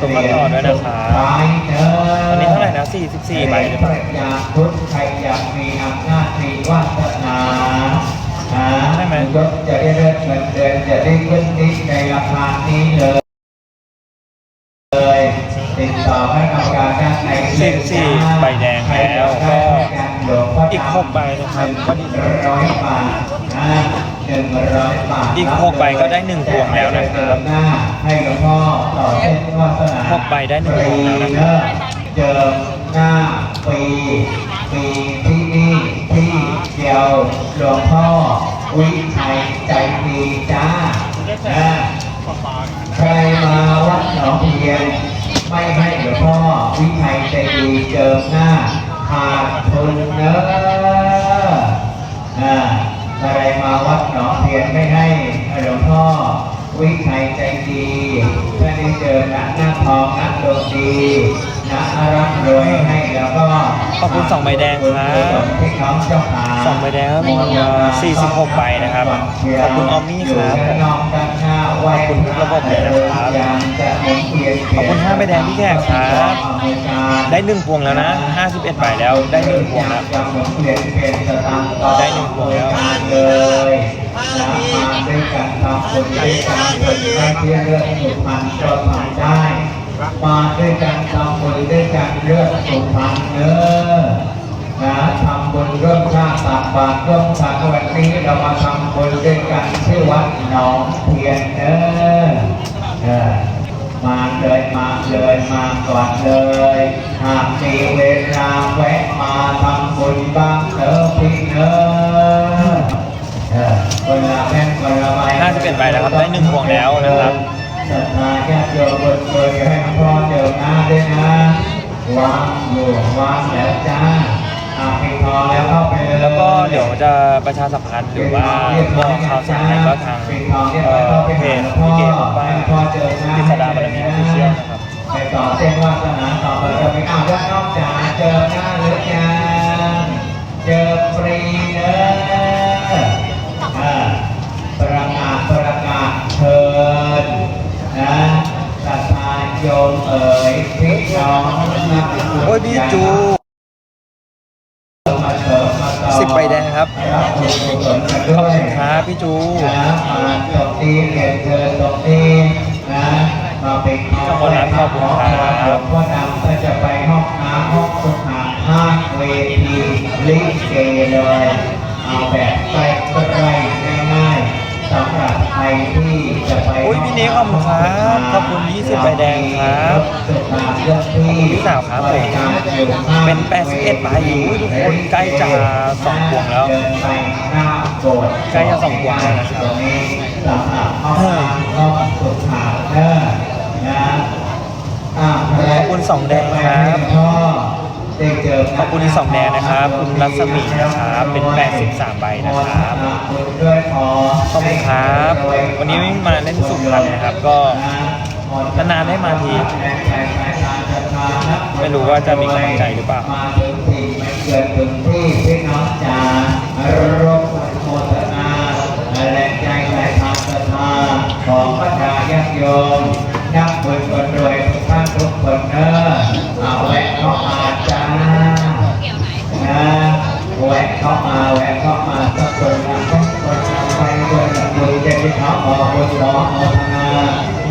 ตุ๊กตาต่อด้วยนะครับตอนนี้เท่าไหร่นะ44ใบหรือเปล่าอยากพุทธใครอยากมีอำนาจมีวาสนาอ่าใช่ไหมยศจะได้เลื่อนเงินเดือนจะได้ขึ้นนิดในราคานี้เลยเลยติดต่อให้กรรมการด้านใน44ใบแดงแล้วก็อีกหกใบนะครับก็ดีร้อยบาทนะหนึ่งร้ อยบาทอีกหกใบก็ได้หนึ่งพวงแล้วนะครับหน้าให้หลวงพ่อต่อเส้นวาสนาหกใบได้หนึ่งพวงแล้วนะครับเจิมหน้าปีปีที่นี่ที่เดียวหลวงพ่อวิชัยใจดีจ้านะใครมาวัดหนองเพียนไม่ให้หลวงพ่อวิชัยใจดีเจิมหน้าขาดทุนเนอะ อ่าอะไรมาวัดหนองเพียนไม่ให้หลวงพ่อวิชัยใจดีไม่ได้เจอนักหน้าทองนักดนตรีนักร่ำรวยให้แล้วก็ขอบคุณสองใบแดงครับพี่น้องเจ้าขาสองใบแดงครับเอ่อ46ใบนะครับ ขอบคุณออมมี่ครับ อยู่ด้านนอกด้านหน้าไหว้ขอบคุณทุกระบบเลยนะครับอย่างจะหมุนเวียนขอบคุณห้าใบแดงพี่แขกครับ ได้หนึ่งพวงแล้วนะ51ใบแล้ว ได้หนึ่งพวงแล้วจะหมุนเวียนเป็นสตางค์ต่อได้หนึ่งพวงแล้วเลยนะมาด้วยกันทำบุญด้วยกันให้เพื่อเลือดสุพรรณก็ทำได้ มาด้วยกันทำบุญด้วยกันเลือดสุพรรณเนอะ นะทำบุญร่วมชาติตักบาตรร่วมสาวันนี้เรามาทำบุญด้วยกันที่วัดหนองเทียนเนอเออมาเลยมาเลยมาก่อนเลยหากมีเวลาแวะมาทำบุญบ้างเถอะพี่เนอเออคนละแม่นคนละใบ51ใบแล้วครับได้หนึ่งพวงแล้วนะครับศรัทธาญาติโยมบนเบยให้หลวงพ่อเจอหน้าด้วยนะวางอยู่วางแล้วจ้า แล้วก็เดี๋ยวจะประชาสัมพันธ์หรือว่าบอกข่าวสารให้ก็ทางเพจพี่เกมบ้านพิสดาบารมีออฟฟิเชียลนะครับไปต่อเส้นวาสนาต่อไปจะไปอ้าวด้านนอกจ๋าเจอหน้าหรือยังเจอฟรีเนอะอ่าประกาศประกาศเชิญนะศรัทธาโยมเอ๋ยพี่น้องโอ้ยพี่จู ไปแดงครับ ขอบคุณครับพี่จูตรงนี้เรียนเชิญตรงนี้นะมาเป็นขอบคุณครับขอบคุณครับหลวงพ่อดำก็จะไปห้องน้ำห้องสุขาห้างเวทีลิเกเลย เอาแบบใกล้ ที่จะไปโอ้ยพี่เนกขอบคุณครับขอบคุณ20ใบแดงครับขอบคุณพี่สาวครับผมเป็น81ใบอยู่ทุกคนใกล้จะสองพวงแล้วใกล้จะสองพวงแล้วนะครับ ตรงนี้สำหรับห้องน้ำห้องสุขาเนอะนะอ่า ขอบคุณสองแดงครับ พ่อได้เจอ ขอบคุณที่สองแดงนะครับ คุณรัศมีนะครับ เป็น 83 ใบนะครับ ขอบคุณครับ วันนี้มาเล่นสุพรรณนะครับ ก็นานๆได้มาที ไม่รู้ว่าจะมีกำลังใจหรือเปล่าเกิดถึงที่พี่น้องจ๋ารบโมทนาและใจในทางศรัทธาของพระญาญาติโยมนักบุญคนรวยทุกท่านทุกคนเนอะเอาแวะเข้ามาจ้านะ แวะเข้ามาแวะเข้ามาสักคนนะสักคนนะไปคนละบุญจะได้เขาออกบุญหมอโมทนา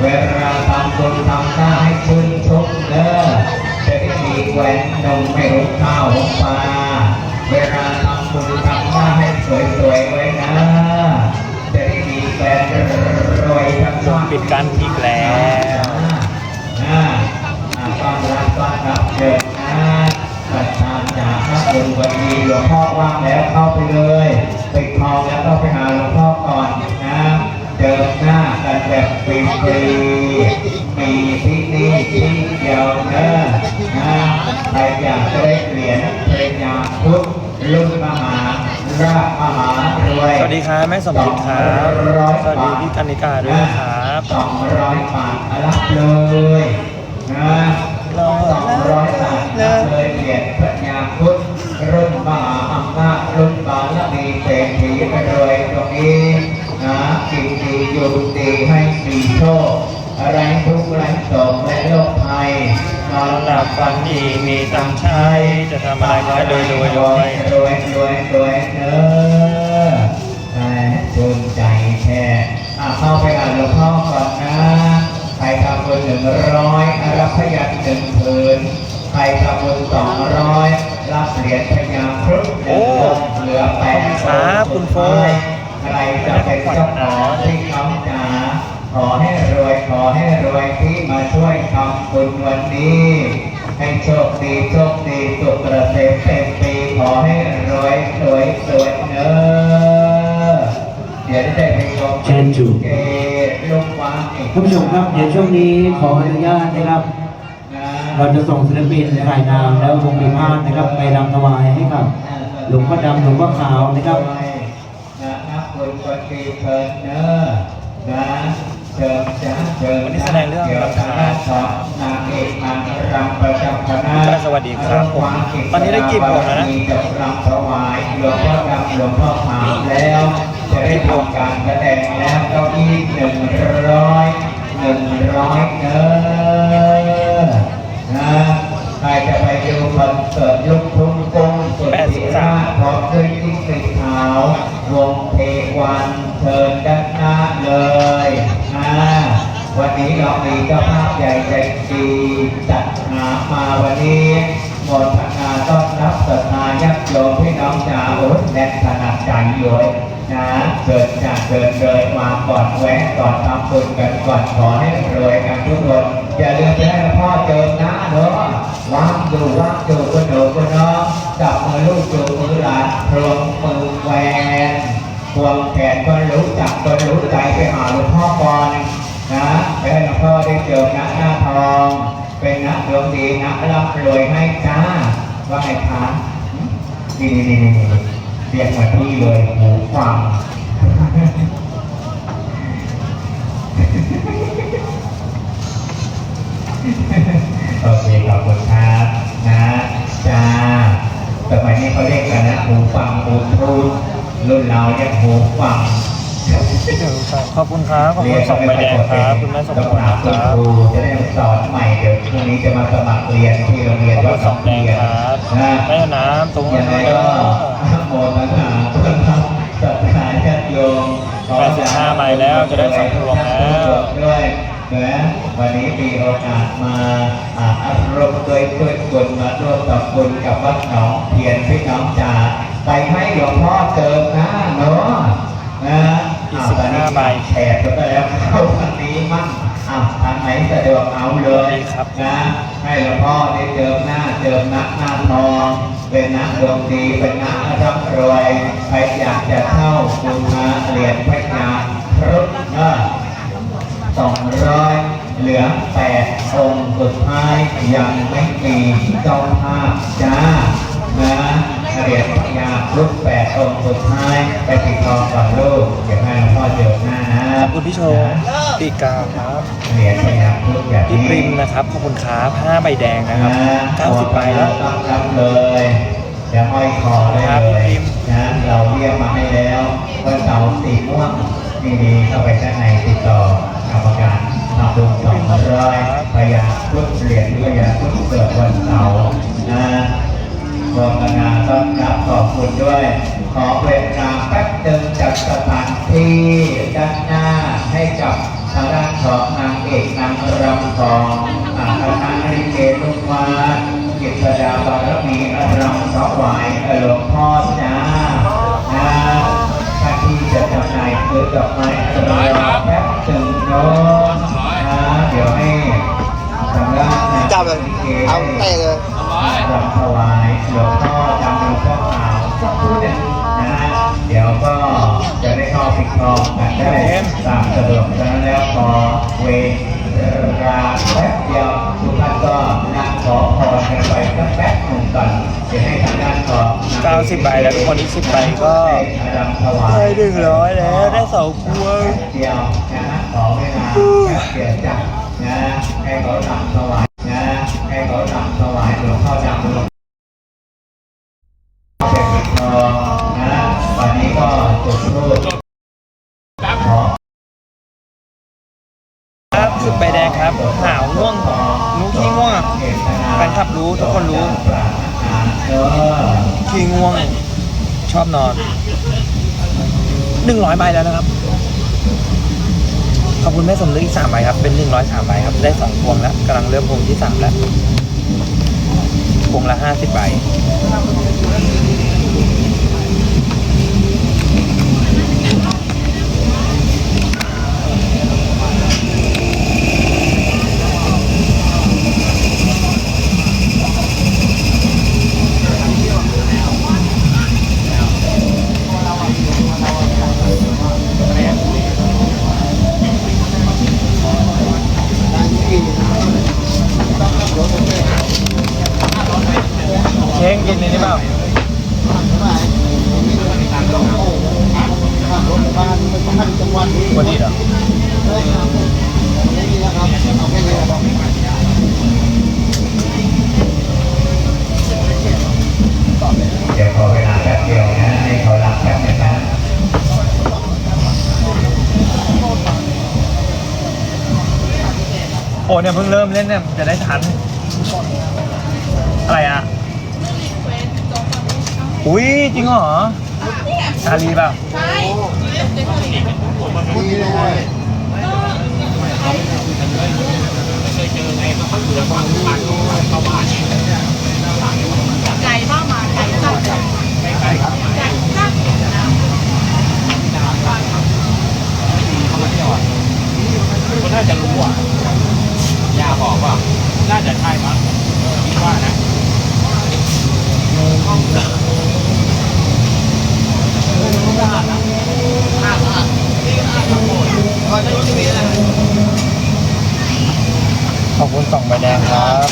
เวลาทำบุญทำหน้าให้ชื่นชมเนอะจะได้มีแหวนนมไม่รู้ข้าวหงปลาเวลาทำบุญทำหน้าให้สวยๆไว้นะจะได้มีแฟนรวยทั้งวงปิดกันอีกแล้วนะอ่าต้อนรับต้อนรับเชิญ จากพระคุณวันดีหลวงพ่อว่างแล้วเข้าไปเลยปิดทองแล้วก็ไปหาหลวงพ่อก่อนนะเจอหน้ากันแบบฟรีๆมีที่นี่ที่เดียวเนอะนะใครอยากจะได้เหรียญปริญญาพุทธรุ่นมหาราชมหารวยสวัสดีครับแม่สมจิตครับสวัสดีพี่กันิกาด้วยนะครับสองร้อยบาทรับเลยนะสองร้อยบาทรับเลยเหรียญป รุ่นมหาอำนาจรุ่นบารมีเศรษฐีไปรวยตรงนี้นะกินดีอยู่ดีให้มีโชคไรทุกข์ไรโศกและโรคภัยนอนหลับฝันดีมีตังใช้จะทำอะไรก็ให้รวยรวยรวยรวยรวยรวยเด้อแหมชื่นใจแท้อะเข้าไปอ่านหลวงพ่อก่อนนะใครทำบุญหนึ่งร้อยรับพยัญหนึ่งผืนใครทำบุญสองร้อ เหรียญพญาครุฑหนึ่งองค์เหลือแปดขอบคุณครับคุณโฟใครจะเป็นเจ้าของที่น้องจ๋าขอให้รวยขอให้รวยที่มาช่วยทำบุญวันนี้ ให้โชคดีโชคดีสุขประเสริฐเต็มปีขอให้รวยรวยรวยเนอะเดี๋ยวได้ไปชมเชิญจูเกลูกวางอีกท่านผู้ชมครับเดี๋ยวช่วงนี้ขออนุญาตนะครับนะ เราจะส่งศิลปินถ่ายนามแล้ววงปีพาดนะครับไปรำถวายให้กับหลวงพ่อดำหลวงพ่อขาวนะครับนะนับบุญคนดีเชิญเนอะนะเชิญจ้าเชิญวันนี้แสดงเรื่องกี่ยวกับหน้าสองนางเอกนางรำประจำคณะจ้าสวัสดีครับผมตอนนี้ได้กี่โมงแล้วนะมีจะรำถวายหลวงพ่อดำหลวงพ่อขาวแล้ว จะได้ทำการแสดงแล้วเก้าอี้หนึ่งร้อยหนึ่งร้อยเนอะ นะใครจะไปดูคอนเสิร์ตลูกทุ่งกงสุดที่ราพร้อมด้วยจิ้งหรีขาววงเทวันเชิญด้านหน้าเลยอ่าวันนี้เรามีเจ้าภาพใหญ่ใจดีจัดหามาวันนี้หมดทนาต้อนรับศรัทธาญาติโยมพี่น้องชาวอุดแน่นขนาดใจเลยนะเชิญจากเชิญเลยมาก่อนแวะก่อนทำบุญกันก่อนขอให้รวยกันทุกคน อย่าลืมจะให้พ่อเจอหน้าเนอะวางดูวางดูกันหนูกันเนาะจับมือลูกจูงมือหลานพรมมือแหวนควงแขนก็รู้จักก็รู้ใจไปหาหลวงพ่อก่อนนะไปให้หลวงพ่อได้เจอนะหน้าทอง เป็นนักดวงดีนักร่ำรวยให้จ้าว่าไงคะนี่นี่นี่นี่เรียกมาที่เลยหูฟัง โอเคขอบคุณครับนะจ้าสมัยนี้เขาเรียกกันนะหูฟังหูทูดรุ่นเราเรียกหูฟังขอบคุณครับขอบคุณสองใบแดงครับคุณแม่สมต้องบูรถามณ์คุณครับครูจะได้สอนใหม่เดี๋ยวพรุ่งนี้จะมาสมัครเรียนที่โรงเรียนขอบวัคุดณสสอองงเพีแดงยครับนะแม่น้ำตรงยันั้งนไงเลยก็โมทนาเพื่อนทำศรัทธาญาติโยมแปดสิบห้าใบแล้วจะได้สองพวงแล้วด้วย นะวันนี้มีโอกาสมาอ่าอารมณ์ด้วยช่วยคนมาร่วมกับคุณกับวัดหนองเพียนพี่น้องจ่าไปให้หลวงพ่อเจอหน้าเนาะนะอีกสิบห้าใบแขกก็แล้วเข้าทางนี้มั่งอะทางไหนสะดวกเอาเลยดีครับนะให้หลวงพ่อได้เจอหน้าเจอนักหน้าทองเป็นนักดวงดีเป็นนักร่ำรวยใครอยากจะเข้าบูชาเหรียญพระยาครุฑเนอะ สองร้อยเหลือแปดองค์สุดท้ายยังไม่มีเจ้าภาพจ้านะเหรียญพระยาครุฑแปดองค์สุดท้ายไปติดทองก่อนลูกเดี๋ยวให้หลวงพ่อเจอหน้านะขอบคุณพี่โชว์ปีกาครับเหรียญพระยาครุฑแบบพี่นี้ปริมนะครับขอบคุณครับห้าใบแดงนะครับ90ใบแล้วต้อนรับเลยจะห้อยคอได้ครับเลยพิมพ์นะเราเรียกมาให้แล้ววันเสาร์สีม่วงนี่นี่เข้าไปด้านในติดต่อก รรมการทำบุญสองร้อยพยาพุทธเหรียญพยาพุทธเกิดวันเสาร์นะโฆษณาต้อนรับขอบคุณด้วย ขอเวลาแป๊บหนึ่งจัดสถานที่ด้านหน้าให้กับทางด้านของนางเอกนางรำของอาคณะลิเกลูกวัดกิจดาบารมีอารมณ์ถวายหลวงพ่อจ้านะท่านที่จะจำหน่ายคือดอกไม้รอแป๊บถึงโน้นนะเดี๋ยวให้ทางด้านนายจับเลยเอาเตะเลยรำถวายหลวงพ่อจำหลวงพ่อขาวสักครู่หนึ่งนะเดี๋ยวก็จะได้เข้าปิดทองกันได้ตามสะดวกกันแล้วขอเว ลาแป๊บเดียวทุกท่านก็นั่งขอพรกันไปสักแป๊บหนึ่งก่อนเดี๋ยวให้ทางด้านของ90ใบแล้วทุกคนที่สิบใบก็ได้หนึ่งร้อยแล้วได้สองพวงแป๊บเดียวนะฮะขอเวลาแป๊บเดียวจ้ะนะให้เขารำถวาย สุดใบแดงครับ หาวง่วงรู้ขี้ง่วงแฟนคลับรู้ทุกคนรู้ขี้ง่วงชอบนอนหนึ่งร้อยใบแล้วนะครับ ขอบคุณแม่สมนึกอีกสามใบครับ เป็นหนึ่งร้อยสามใบครับ ได้สองพวงแล้วกำลังเริ่มพวงที่สามแล้ว พวงละห้าสิบใบ เช้งกินนี่นี่เปล่าวันนี้เหรอ เดี๋ยวขอเวลาแป๊บเดียวนะให้เขารับแป๊บนึงนะ โอ้ เนี่ยเพิ่งเริ่มเล่นเนี่ยจะได้ทัน อะไรอะ อุ้ยจริงเหรอชาลีเปล่าไก่บ้ามาไก่จับไก่จับก็น่าจะรู้อะ ยาบอกว่าน่าจะใช่มั้งคิดว่านะขอบคุณสองใบแดงครับ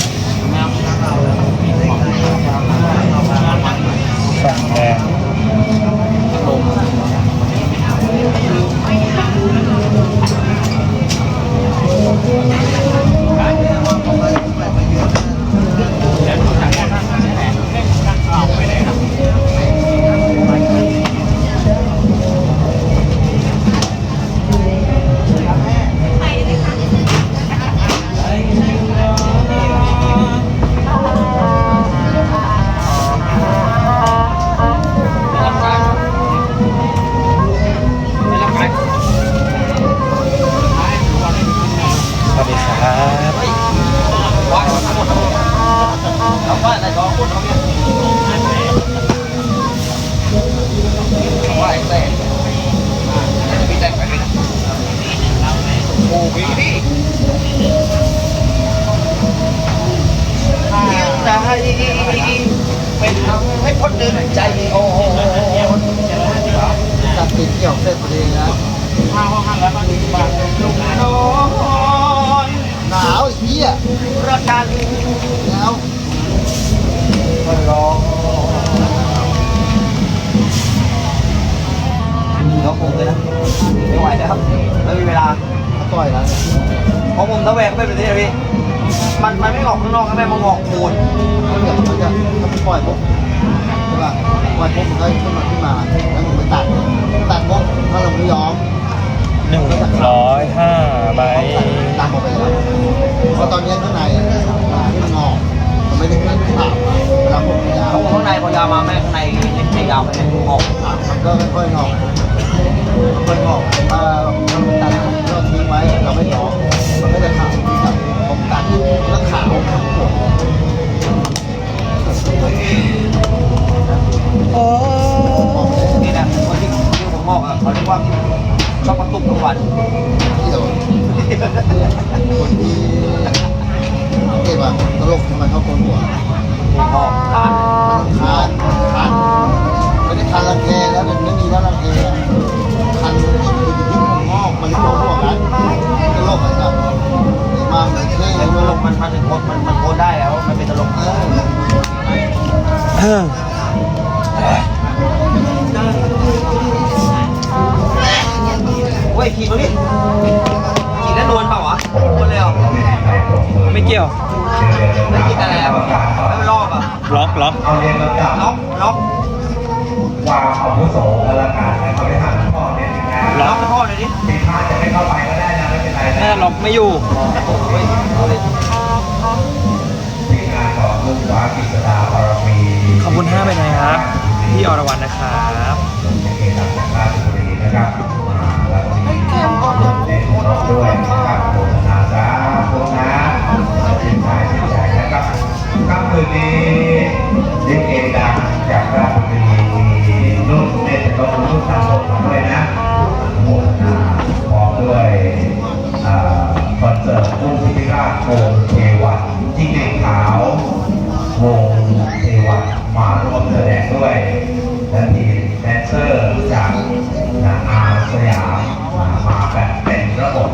สองแดง ใจโอ้โหตัดติดเกี่ยวเสร็จพอดีนะห้าห้องห้าแล้วก็ดีบาทลุงนอนหนาวเหี้ยระกันแล้วรองเขาคงเลยนะไม่ไหวแล้วครับไม่มีเวลาต่อยแล้วเพราะผมตะแวงไม่เป็นที่เลยพี่มันมันไม่ออกข้างนอกข้างในมันออกโคนมันจะมันจะปล่อยผม ช่ป่ะปล่อยปุ๊บมันก็ขึ้นมาขึ้นมาแล้วมันไปตัดตัดปุ๊บถ้าเราไม่ยอมหนึ่งร้อยห้าใบตัดออกไปแล้วเพราะตอนนี้ข้างในอะที่มันงอกมันไม่ได้เป็นขาดเวลาผมยาวเขาข้างในพอยาวมาแม่ข้างในเล็กในยาวไปเนี่ยออกมันก็ค่อยๆงอกค่อยๆงอกถ้าเราตัดเราทิ้งไว้เราไม่ยอมมันก็จะขาวที่กับผมตัดแล้วขาวขาวหมด โอ้นี่นะคนที่ที่ผมงอกอะเขาเรียกว่าชอบกระตุกทุกวันเกี่ยวคนที่เก็บอะตลกทำไมเขาโกนหัวงอกทานคานคาน เฮ้อเว้ยขี่ตัวนี้ขี่แล้วโดนเปล่าวะโดนเลยเหรอไม่เกี่ยวไม่กินอะไรอะไม่เป็นรอบอะล็อกล็อกเอาเรียนลำดับล็อกล็อกความอาวุโสกันละกันให้เขาไปหาพ่อเนี่ยนะล็อกให้พ่อเลยดิมีพลาดจะไม่เข้าไปก็ได้นะไม่เป็นไรน่านะจะล็อกไม่อยู่ วันนะครับเขตหลักจากราชบุรีนะครับมาแล้วก็มีเด็กของเราด้วยนะครับโฆษณาสาธุนะชื่นใจชื่นใจนะครับค่ำคืนนี้ลิเกดังจากราชบุรีมีนุ่นเนตรก็นุ่นตัดผมด้วยนะโฆษณาพร้อมด้วยคอนเสิร์ตพุ่งพิราชโก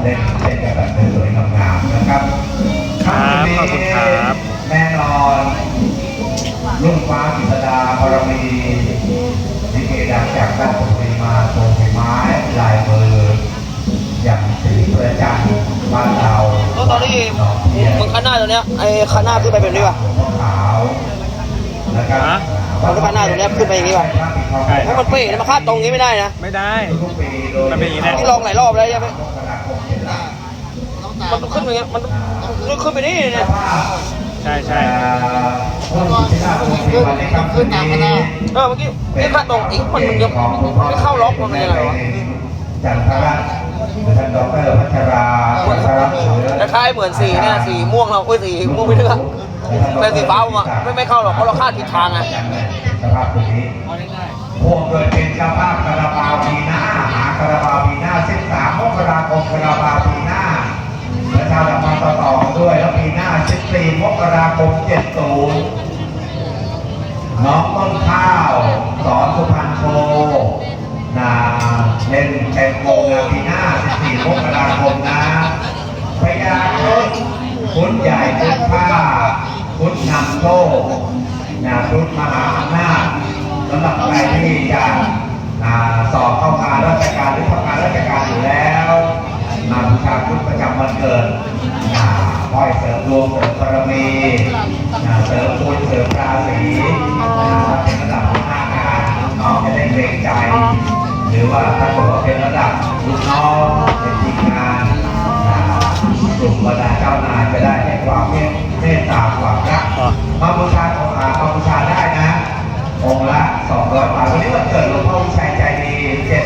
เล่นเล่นกันแบบสวยๆงามๆนะครับครับขอบคุณครับ แน่นอนรุ่งฟ้ากิษดาบารมีลิเกดังจากด้านสุริมาโชว์ฝีไม้ลายมืออย่างสีประจันทร์บ้านเราก็ตอนนี้มึงคันหน้าตัวเนี้ยไอ้คันหน้าขึ้นไปแบบนี้ป่ะขาวนะครับฮะเอาลูกคันหน้าตัวเนี้ยขึ้นไปอย่างนี้ป่ะใช่ให้มันเป๊ะนะมาคาดตรงนี้ไม่ได้นะ ไม่ได้มันเป็นอย่างนี้แหละที่ลองหลายรอบแล้วยังไม่ มันต้องขึ้นไปอย่างเงี้ยมันต้องขึ้นไปนี่เนี่ยใช่ใช่ขึ้นตามคณะเออเมื่อกี้นี่คาดตรงอีกมันมันยังไม่เข้าล็อกมันเป็นยังไงวะจันทรัตน์หรือท่านดอกเตอรพัชราพัชรเสือคล้ายๆเหมือนสีเนี่ยสีม่วงเราโอ้ยสีม่วงไม่เลือกแต่สีฟ้าผมอะไม่ไม่เข้าหรอกเพราะเราคาดผิดทางอะสภาพตรงนี้พวกเกิดเป็นเจ้าภาพคาราบาวปีหน้าหาคาราบาวปีหน้า13มกราคมคาราบาวปีหน้าประ ชาสัมพันธ์ต่อๆด้วย แล้วปีหน้า 14 มกราคม 70 น้องต้นข้าว สอนสุพรรณโชนาเล่นเต็มวงนะปีหน้า 14 มกราคมนะพญาครุฑคุณใหญ่คุณผ้าคุณนำโชคนารุธมหาอำนาจสำหรับใครที่อยากสอบเข้างานราชการหรือทำงานราชการอยู่แล้ว มาบูชาคุณประจำวันเกิดอ่าห้อยเสริมดวงเสริมบารมีอ่าเสริมบุญเสริมราศีอ่าถ้าเป็นระดับหัวหน้างานน้องจะได้เกรงใจ หรือว่าถ้าเกิดว่าเป็นระดับลูกน้องเป็นทีมงานอ่ากลุ่มบรรดาเจ้านายจะได้ให้ความเมตตาความรักอ๋อมาบูชาของอามาบูชาได้นะองค์ละ200บาทวันนี้วันเกิดหลวงพ่อวิชัยใจดี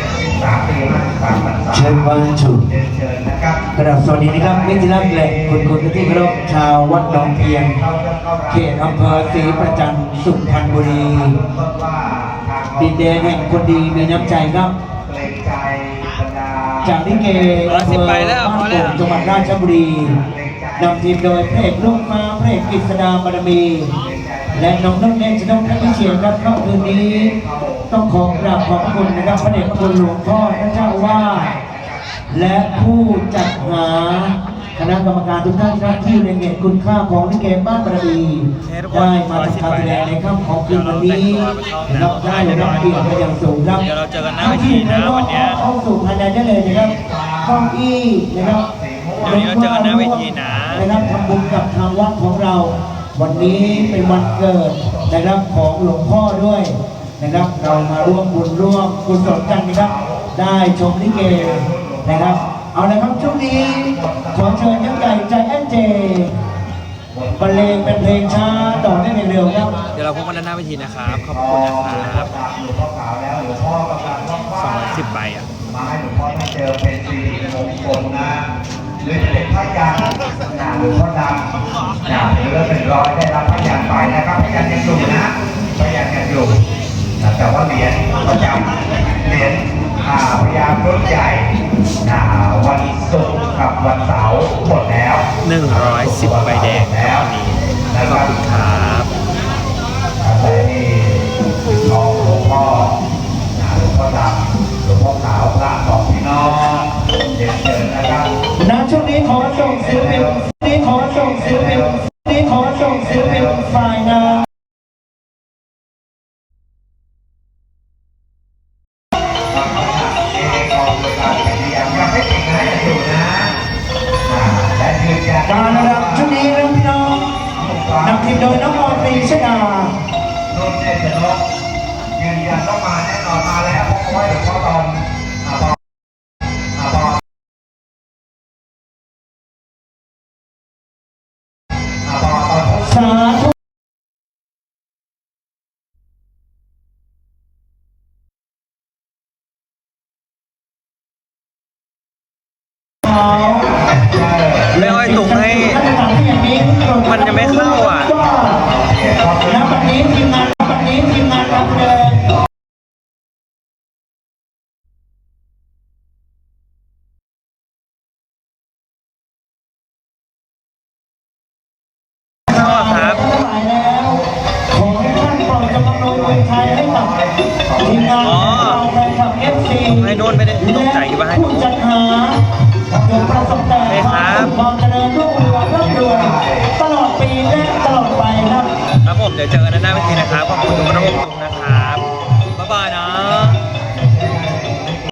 73ปี53พรรษาเชิญวันฉุกเรียนเชิญนะ ครับกระดับสวัสดีนะครับมิตรรักแหล่งคุณคุณที่เคารพชาววัดหนองเพียง เขตอำเภอศรีประจันทร์สุพรรณบุรีต้นว่าทางดินแดนแห่งคนดีมีน้ำใจครับเกรงใจบรรดาจากลิเกร้อยสิบไปแล้วพอแล้วจังหวัดราชบุรีนำทีมโดยพระเอกลูกฟ้าพระเอกกฤษดาบารมี และน้องน้องเนตรชนกทัพพิเชียนครับค่ำคืนนี้ ต้องขอกราบขอบคุณนะครับพระเดชพระคุณหลวงพ่อท่านเจ้าอาวาส และผู้จัดหาคณะกรรมการทุกท่านครับที่เล็งเห็นคุณค่าของลิเกบ้านบารมีได้มาทำการแสดงในค่ำของคืนวันนี้นะครับได้รับเกียรติเป็นอย่างสูงครับเดี๋ยวเราเจอกันหน้าเวทีนะวันเนี้ยเข้าสู่ภายในได้เลยนะครับเก้าอี้นะครับเดี๋ยวนี้เราเจอกันหน้าเวทีนะนะครับทำบุญกับทางวัดของเรา วันนี้เป็นวันเกิดนะครับของหลวงพ่อด้วยนะครับ เรามาร่วมบุญร่วมกุศลกันนะครับ ได้ชมลิเก นะครับ เอาละครับช่วงนี้ขอเชิญยักษ์ใหญ่ใจแอนเจบรรเลงเป็นเพลงช้าต่อได้ในเร็วครับ เดี๋ยวเราพบกันด้านหน้าเวทีนะครับ ขอบคุณนะครับหลวงพ่อขาวแล้วหลวงพ่อกำลังว่างๆ210ใบอะมาให้หลวงพ่อได้เจอเป็นสิริมงคลนะหรือจะเป็นพยันนะหลวงพ่อดำนะหรือว่าเป็นร้อยได้รับพยันไปนะครับพยันยังอยู่นะพยันยังอยู่นะแต่ว่าเหรียญประจำเหรียญ อ่าพยานรุ่นใหญ่นะวันศุกร์กับวันเสาร์หมดแล้ว110ใบแดงครับวันนี้นะขคอบรับคุณครับอะไรนี่ปิดทองหลวงพ่อนะหลวงพ่อดำหลวงพ่อขาวพระสองพี่น้องเรียนเชิญนะครับณช่วงนี้ขอส่งศิลปินนี้ขอส่งศิลปินนี้ขอส่งศิลปินฝ่ายงาน การระดับชุดนี้นะพี่น้องนำทีมโดยน้องออนปรีชดารุ่นเทพนกยืนยันต้องมาแน่นอนมาแล้วเพราะว่าเดี๋ยวเขาตอน